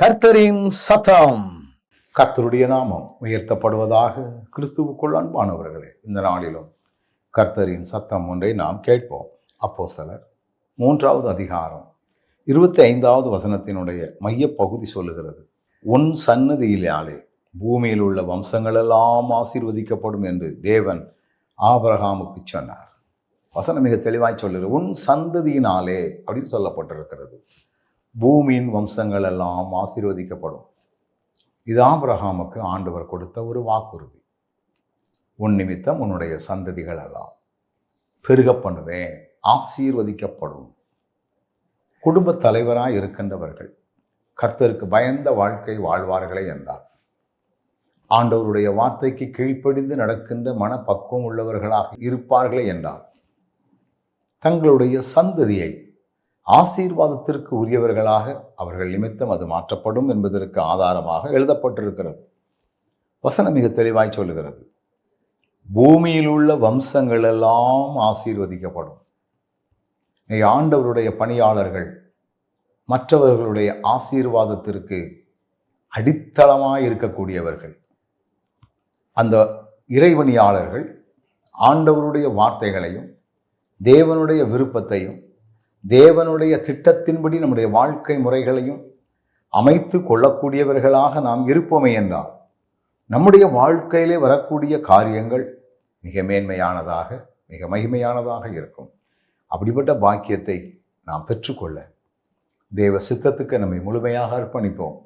கர்த்தரின் சத்தம். கர்த்தருடைய நாமம் உயர்த்தப்படுவதாக கிறிஸ்துவுக்குள் அன்பானவர்களே இந்த நாளிலும் கர்த்தரின் சத்தம் ஒன்றை நாம் கேட்போம். அப்போ சிலர் மூன்றாவது அதிகாரம் இருபத்தி ஐந்தாவது வசனத்தினுடைய மையப் பகுதி சொல்லுகிறது. உன் சன்னதியிலாலே பூமியில் உள்ள வம்சங்களெல்லாம் ஆசீர்வதிக்கப்படும் என்று தேவன் ஆபரகாமுக்கு சொன்னார். வசனம் மிக தெளிவாய் சொல்லுகிறது. உன் சந்ததியினாலே அப்படின்னு சொல்லப்பட்டிருக்கிறது. பூமியின் வம்சங்கள் எல்லாம் ஆசீர்வதிக்கப்படும். இது ஆபிரஹாமுக்கு ஆண்டவர் கொடுத்த ஒரு வாக்குறுதி. உன் நிமித்தம் உன்னுடைய சந்ததிகள் எல்லாம் பெருக பண்ணுவேன் ஆசீர்வதிக்கப்படும். குடும்ப தலைவராக இருக்கின்றவர்கள் கர்த்தருக்கு பயந்த வாழ்க்கை வாழ்வார்களே என்றார். ஆண்டவருடைய வார்த்தைக்கு கீழ்ப்படிந்து நடக்கின்ற மனப்பக்குவம் உள்ளவர்களாக இருப்பார்களே என்றார். தங்களுடைய சந்ததியை ஆசீர்வாதத்திற்கு உரியவர்களாக அவர்கள் நிமித்தம் அது மாற்றப்படும் என்பதற்கு ஆதாரமாக எழுதப்பட்டிருக்கிறது. வசனம் மிக தெளிவாய் சொல்லுகிறது. பூமியில் உள்ள வம்சங்கள் எல்லாம் ஆசீர்வதிக்கப்படும். நீ ஆண்டவருடைய பணியாளர்கள் மற்றவர்களுடைய ஆசீர்வாதத்திற்கு அடித்தளமாக இருக்கக்கூடியவர்கள். அந்த இறைவணியாளர்கள் ஆண்டவருடைய வார்த்தைகளையும் தேவனுடைய விருப்பத்தையும் தேவனுடைய திட்டத்தின்படி நம்முடைய வாழ்க்கை முறைகளையும் அமைத்து கொள்ளக்கூடியவர்களாக நாம் இருப்போமே என்றால் நம்முடைய வாழ்க்கையிலே வரக்கூடிய காரியங்கள் மிக மேன்மையானதாக மிக மகிமையானதாக இருக்கும். அப்படிப்பட்ட பாக்கியத்தை நாம் பெற்றுக்கொள்ள தேவ சித்தத்துக்கு நம்மை முழுமையாக அர்ப்பணிப்போம்.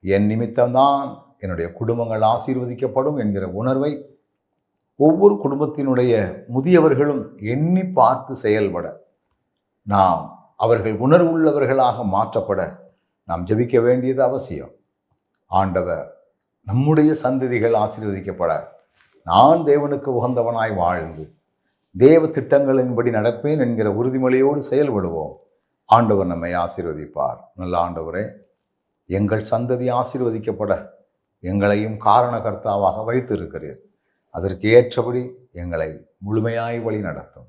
என் நிமித்தம்தான் என்னுடைய குடும்பங்கள் ஆசீர்வதிக்கப்படும் என்கிற உணர்வை ஒவ்வொரு குடும்பத்தினுடைய முதியவர்களும் எண்ணி பார்த்து செயல்பட நாம் அவர்கள் உணர்வுள்ளவர்களாக மாற்றப்பட நாம் ஜெபிக்க வேண்டியது அவசியம். ஆண்டவர் நம்முடைய சந்ததிகள் ஆசீர்வதிக்கப்பட நான் தேவனுக்கு உகந்தவனாய் வாழ்ந்து தேவ திட்டங்களின்படி நடப்பேன் என்கிற உறுதிமொழியோடு செயல்படுவோம். ஆண்டவர் நம்மை ஆசீர்வதிப்பார். நல்ல ஆண்டவரே எங்கள் சந்ததி ஆசீர்வதிக்கப்பட எங்களையும் காரணகர்த்தாவாக வைத்திருக்கிறீர். அதற்கு ஏற்றபடி எங்களை முழுமையாய் வழி நடத்தும்